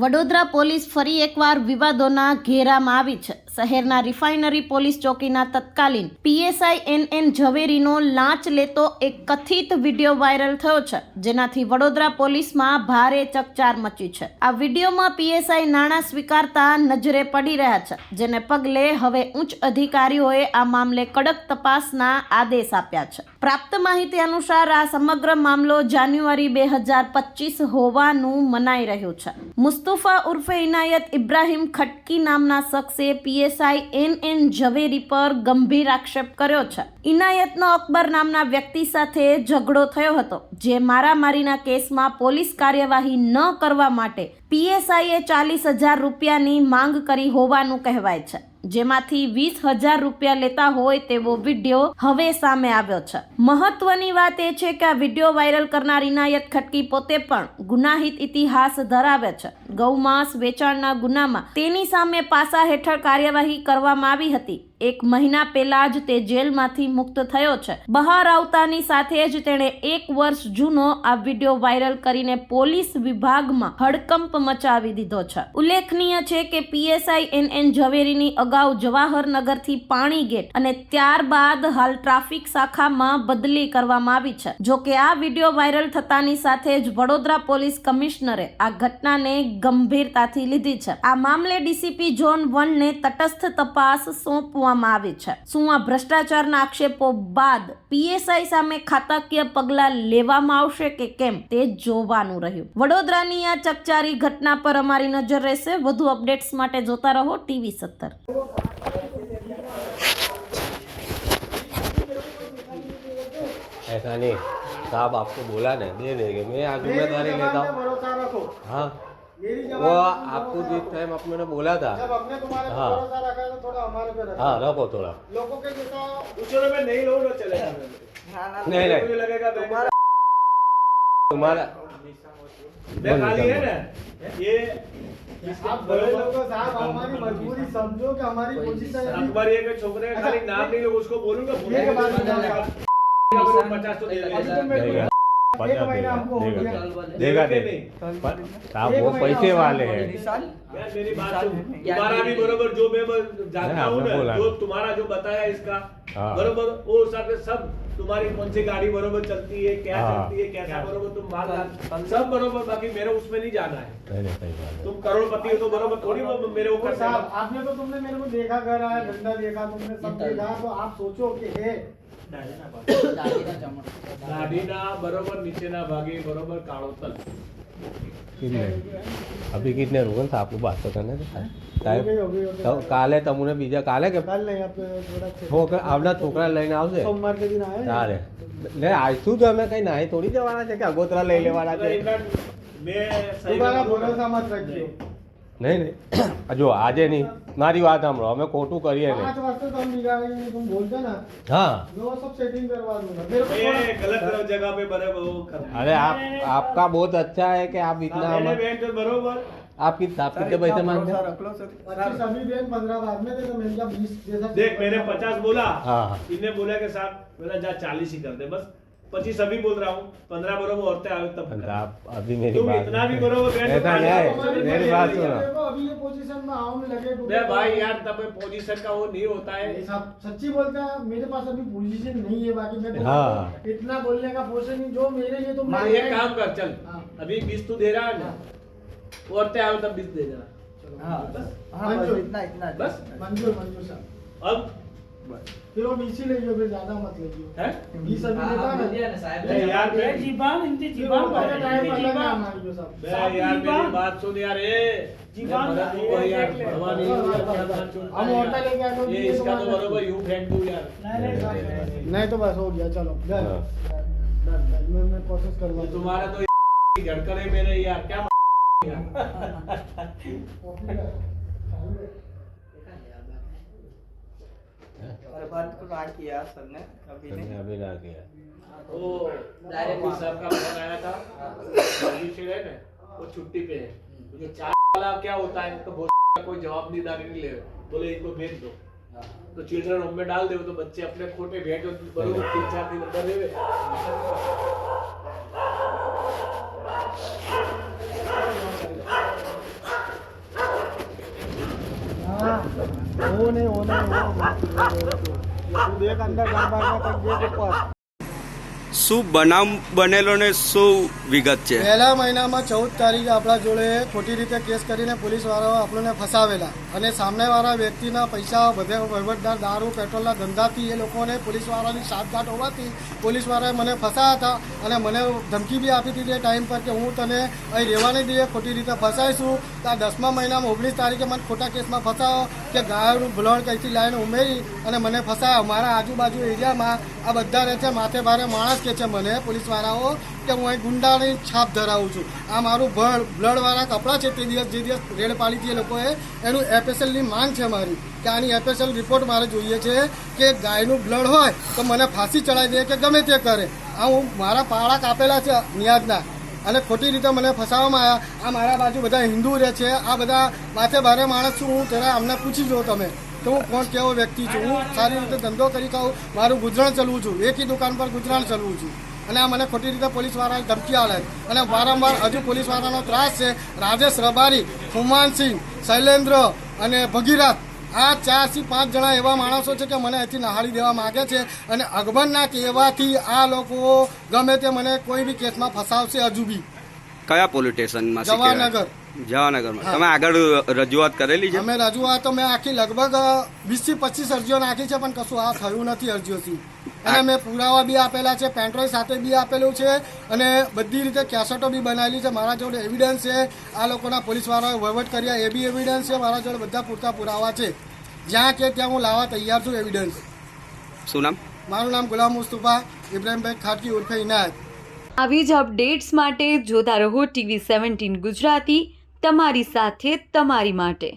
Vadodara police ફરી એકવાર વિવાદોના ઘેરામાં આવી છે. શહેરના રિફાઇનરી પોલીસ ચોકીના તત્કાલીન પીએસઆઈ એન એન ઝવેરીનો લાંચ લેતો એક કથિત વીડિયો વાયરલ થયો છે, જેનાથી વડોદરા પોલીસમાં ભારે ચકચાર મચી છે. આ વિડીયોમાં પીએસઆઈ નાણાં સ્વીકારતા નજરે પડી રહ્યા છે, જેને પગલે હવે ઉચ્ચ અધિકારીઓએ આ મામલે કડક તપાસના આદેશ આપ્યા છે. પ્રાપ્ત માહિતી અનુસાર આ સમગ્ર મામલો જાન્યુઆરી બે હજાર હોવાનું મનાઈ રહ્યું છે. મુસ્તુફા ઉર્ફે ઇનાયત ઇબ્રાહિમ ખટકી નામના શખ્સે પીએસઆઈ એન એન ઝવેરી પર ગંભીર આક્ષેપ કર્યો છે. ઇનાયતનો અકબર નામના વ્યક્તિ સાથે ઝઘડો થયો હતો, જે મારામારીના કેસમાં પોલીસ કાર્યવાહી ન કરવા માટે પીએસઆઈએ ચાલીસ હજાર રૂપિયાની માંગ કરી હોવાનું કહેવાય છે. જેમાંથી વીસ હજાર રૂપિયા લેતા હોય તેવો વીડિયો હવે સામે આવ્યો છે. મહત્વની વાત એ છે કે આ વીડિયો વાયરલ કરનાર ઇનાયત ખટકી પોતે પણ ગુનાહિત ઇતિહાસ ધરાવે છે. ગૌમાંસ વેચાણના ગુનામાં તેની સામે પાસા હેઠળ કાર્યવાહી કરવામાં આવી હતી. એક મહિના પહેલા જ તે જેલમાંથી મુક્ત થયો છે. બહાર આવતાની સાથે જ તેણે એક વર્ષ જૂનો આ વીડિયો વાયરલ કરીને પોલીસ વિભાગમાં હડકંપ મચાવી દીધો છે. ઉલ્લેખનીય છે કે પીએસઆઈ એન એન ઝવેરીની અગાઉ જવાહરનગરથી પાણી ગેટ અને ત્યારબાદ હાલ ટ્રાફિક શાખામાં બદલી કરવામાં આવી છે. જો કે આ વીડિયો વાયરલ થતાની સાથે જ વડોદરા પોલીસ કમિશનરે આ ઘટનાને ગંભીરતાથી લીધી છે. આ મામલે ડીસીપી ઝોન વનને તટસ્થ તપાસ સોંપવામાં આવી છે શું આ ભ્રષ્ટાચારના આક્ષેપો બાદ પીએસઆઈ સામે ખાતાકીય પગલાં લેવામાં આવશે કે કેમ તે જોવાનું રહ્યું વડોદરાની આ ચકચારી ઘટના પર અમારી નજર રહેશે વધુ અપડેટ્સ માટે જોતા રહો ટીવી સત્તર ऐसा नहीं साहब आपको बोला ना दे देंगे मैं आज जिम्मेदारी लेता हूँ भरोसा रखो हाँ मेरी वो आपको जिस टाइम आप मैंने बोला था। जब हमने तुम्हारे हाँ। रखा तो थोड़ा हमारे पे रखा। हाँ रखो थोड़ा। लोगों के जैसा दूसरों में नहीं चलेगा नहीं नहीं। मुझे लगेगा तुम्हारा तुम्हारा खाली है ना? ये आप बड़े लोग साहब हमारी मजबूरी समझो कि हमारी पोजीशन है अकबर ये के छोकरे का खाली नाम नहीं लो उसको बोलूँगा ये के बाद में पचास तो दे अभी देगा तुम मेरे देगा। को एक महीना हमको हो देगा। गया देगा दे नहीं। पर साहब वो पैसे वाले हैं यार मेरी बात सुन तुम्हारा भी बरोबर जो मैं ब- जानता नहीं, हूँ आपने ना बोला। जो तुम्हारा जो बताया इसका हाँ। बरोबर वो हिसाब से सब तुम्हारी कौन सी गाड़ी बरोबर चलती है क्या हाँ। चलती है कैसा बरोबर तुम माल लाल- सब बरोबर बाकी मेरे उसमें नहीं जाना है नहीं नहीं सही बात है तुम करोड़पति हो तो बरोबर थोड़ी वो मेरे ऊपर और साहब आपने तो तुमने मेरे को देखा घर आया धंधा देखा तुमने सब देखा तो आप सोचो कि है તને કાલે તમને બીજા કાલે કે? છોકરા આવના છોકરા લઈને આવશે? તારે. ને આવીશું તો અમે કઈ નાહી થોડી જવાના છે કે અગોતરા લઈ લેવાના છે? ना। भरोसा मत रखियो નહીં નહીં જો આજે નહીં મારી વાત સાંભળો અમે ખોટું કરીએ નહીં पाँच वाजते तो हम निकालेंगे तुम बोलते ना हाँ मैं वो सब सेटिंग करवा दूंगा मेरे को ये थोड़ा- गलत जगह पे बराबर वो कर अरे आप आपका बहुत अच्छा है कि आप इतना मैंने हम- बहन तो बरोबर आप कित आप कितने पैसे मांगते हैं पच्चीस अभी बेन पंद्रह बाद में दे तो मेरे क्या बीस जैसा देख मैंने पचास बोला हाँ हाँ इन्हें बोला के साथ मेरा जा चालीस ही कर दे बस पच्चीस अभी बोल रहा हूँ पंद्रह बरोबर औरतें आवे तब आप अभी मेरी तुम इतना भी बरोबर बैठ ऐसा नहीं है मेरी बात है। सुनो अभी ये पोजीशन में आऊँ लगे तो- भाई यार तब पोजीशन का वो नहीं होता है सब सच्ची बोलता है मेरे पास अभी पोजीशन नहीं है बाकी मैं हाँ। इतना बोलने का पोजीशन नहीं जो मेरे लिए तो हाँ, मैं- एक काम कर चल हाँ। अभी बीस तू दे रहा है ना औरतें आवे तब बीस दे देना मंजूर बस मंजूर मंजूर साहब अब फिर वो इसी लीजिए फिर ज़्यादा मत लीजिए हैं? ये सब हाँ, लेता हाँ, है ना। साहब। अरे यार मैं जीवान इनते जीवान पर टाइम लगा हमारे सब। यार यार मेरी बात सुन यार ए। हम होटल लेके इसका तो, तो यू फेंक यार। नहीं नहीं तो बस हो गया चलो। हाँ। डन डन मैं मैं कोशिश करूँगा तुम्हारा तो घड़कड़े मेरे यार क्या यार अभी ना किया। वो डायरेक्ट साहब का फ़ोन आया था अभी से है ना वो छुट्टी पे है। मुझे चार वाला क्या होता है तो बहुत कोई जवाबदारी नहीं ले रहे बोले इनको भेज दो। तो चिल्ड्रन होम में डाल दे तो बच्चे अपने खोटे भेज दो तीन चार दिन अंदर वो नहीं वो नहीं वो तू देख अंदर घर बार में तक देख ऊपर શું બનાવ બનેલો ને શું વિગત છે પહેલા મહિનામાં ચૌદ તારીખે આપણા જોડે ખોટી રીતે કેસ કરીને પોલીસવાળાઓ આપણને ફસાવેલા અને સામેવાળા વ્યક્તિના પૈસા બધે વહીવટદાર દારૂ પેટ્રોલના ધંધાથી એ લોકોને પોલીસવાળાની સાતગાંઠ હોવાથી પોલીસવાળાએ મને ફસાયા હતા અને મને ધમકી બી આપી હતી તે ટાઈમ પર કે હું તને અહીં રહેવા નહીં દઈએ ખોટી રીતે ફસાઈશું તો આ દસમા મહિનામાં ઓગણીસ તારીખે મને ખોટા કેસમાં ફસાયો કે ગાયોનું બ્લડ કઈથી લાઈને ઉમેરી અને મને ફસાયા. મારા આજુબાજુ એરિયામાં આ બધા રહે છે, માથે ભારે માણસ કે છે મને, પોલીસવાળાઓ, કે હું અહીં ગુંડાની છાપ ધરાવું છું. આ મારું ભળ, બ્લડવાળા કપડાં છે તે દિવસ, જે દિવસ રેડ પાડી હતી એ લોકોએ, એનું એપેસલની માંગ છે મારી, કે આની એપેસલ રિપોર્ટ મારે જોઈએ છે કે ગાયનું બ્લડ હોય તો મને ફાંસી ચડાવી દે કે ગમે તે કરે. આ હું મારા પાળા કાપેલા છે નિયાજના. અને ખોટી રીતે મને ફસાવવામાં આવ્યા. આ મારા બાજુ બધા હિન્દુ રહે છે, આ બધા માથે ભારે માણસ છું, હું તેના અમને પૂછી જો તમે તો હું કોણ, કેવો વ્યક્તિ છું, હું સારી રીતે ધંધો કરી ખાઉં, મારું ગુજરાન ચલવું છું, એકી દુકાન પર ગુજરાન ચલવું છું. અને આ મને ખોટી રીતે પોલીસવાળાએ ધમકી આવે અને વારંવાર હજુ પોલીસવાળાનો ત્રાસ છે. રાજેશ રબારી હુમાનસિંહ શૈલેન્દ્ર અને ભગીરથ. આ ચારથી પાંચ જણા એવા માણસો છે કે મને અહીંથી નહાળી દેવા માગે છે અને અકબરના કહેવાથી આ લોકો ગમે તે મને કોઈ બી કેસમાં ફસાવશે હજુ બી. કયા પોલીસ સ્ટેશનમાં જવાનગર. જવાનગરમાં. તમે આગળ રજૂઆત કરેલી છે? અમે રજૂઆતો મેં આખી લગભગ વીસથી પચીસ અરજીઓ નાખી છે પણ કશું આ થયું નથી અરજીઓથી. અને મેં પુરાવા બી આપેલા છે પેન્ટ્રોય સાથે બી આપેલું છે અને બધી રીતે કેસેટો બી બનાવેલી છે. મારા જોડે એવિડન્સ છે. આ લોકોના પોલીસવાળાએ વહીવટ કર્યા એ બી એવિડન્સ છે. મારા જોડે બધા પૂરતા પુરાવા છે. જ્યાં કે ત્યાં હું લાવવા તૈયાર છું એવિડન્સ શું નામ? મારું નામ ગુલામ મુસ્તુફા ઇબ્રાહીમભાઈ ખાટકી ઉર્ફે ઇનાયત. આવી જ અપડેટ્સ માટે જોતા રહો ટીવી સેવન્ટીન ગુજરાતી તમારી સાથે તમારી માટે.